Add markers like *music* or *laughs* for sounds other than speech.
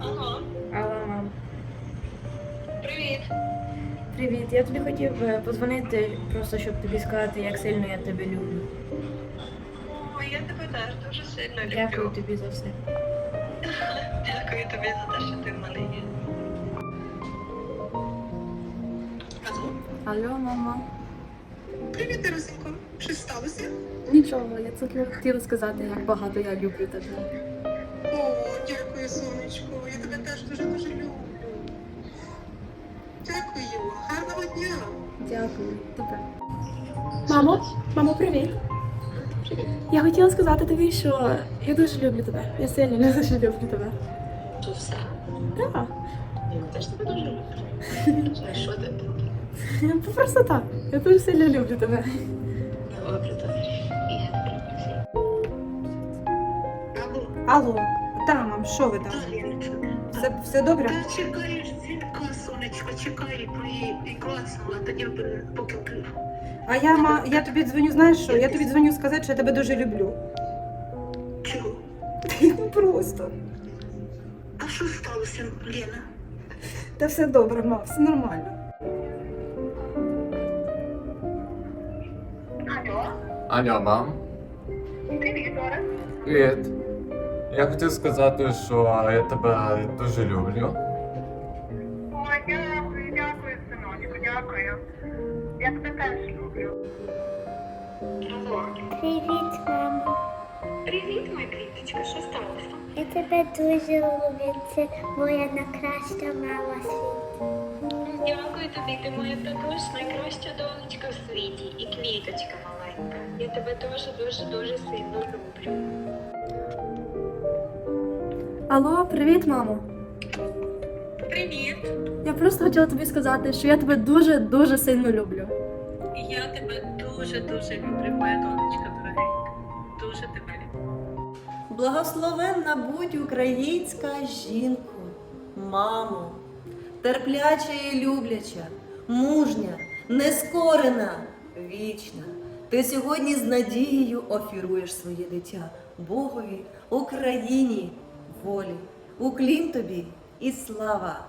Алло. Алло, мам. Привіт. Привіт. Я тобі хотів е, позвонити, просто щоб тобі сказати, як сильно я тебе люблю. О, я тебе теж дуже сильно люблю. Дякую тобі за все. *laughs* Дякую тобі за те, що ти в мене є. Алло. Мама. Привіт, Тарасенко. Щось сталося? Нічого, я тільки хотіла сказати, як багато я люблю тебе. О, дякую, сонечко. Я тебе теж дуже дуже люблю. Дякую. Гарного дня. Дякую тебе. Мамо, мамо, привіт. Я хотіла сказати тобі, що я дуже люблю тебе. Я сильно дуже люблю тебе. То все. Так, Я теж тебе дуже люблю. Ну, що ти? просто так. Я дуже сильно люблю тебе. Добре, добре. Алло, Що ви там? Все, все добре? Та чекаєш дзвінка, сонечко, чекай, і, і класно, а тоді поки вклив. А я ма, я тобі дзвоню, знаєш що? Я тобі дзвоню сказати, що я тебе дуже люблю. Чого? Ну, *laughs* Просто. А що сталося, Лена? Та все добре, мам, все нормально. Алло, Алло, мам. привіт, Дора. Привіт. Я хотів сказати, що я тебе дуже люблю. Дякую, дякую, синочку, дякую. Я тебе теж люблю. Привіт, мамо. Привіт, моя квіточка, що сталося? Я тебе дуже люблю. Це моя найкраща мама світ. Дякую тобі, ти моя також найкраща донечка в світі і квіточка маленька. Я тебе теж дуже-дуже сильно люблю. Алло, привіт, мамо. Привіт! Я просто хотіла тобі сказати, що я тебе дуже дуже сильно люблю. Я тебе дуже-дуже люблю, моя донечка дорогенька. Дуже тебе люблю. Благословенна будь українська жінко, мамо, терпляча і любляча, мужня, нескорена, вічна. Ти сьогодні з надією офіруєш своє дитя Богові, Україні, волі. Уклін тобі і слава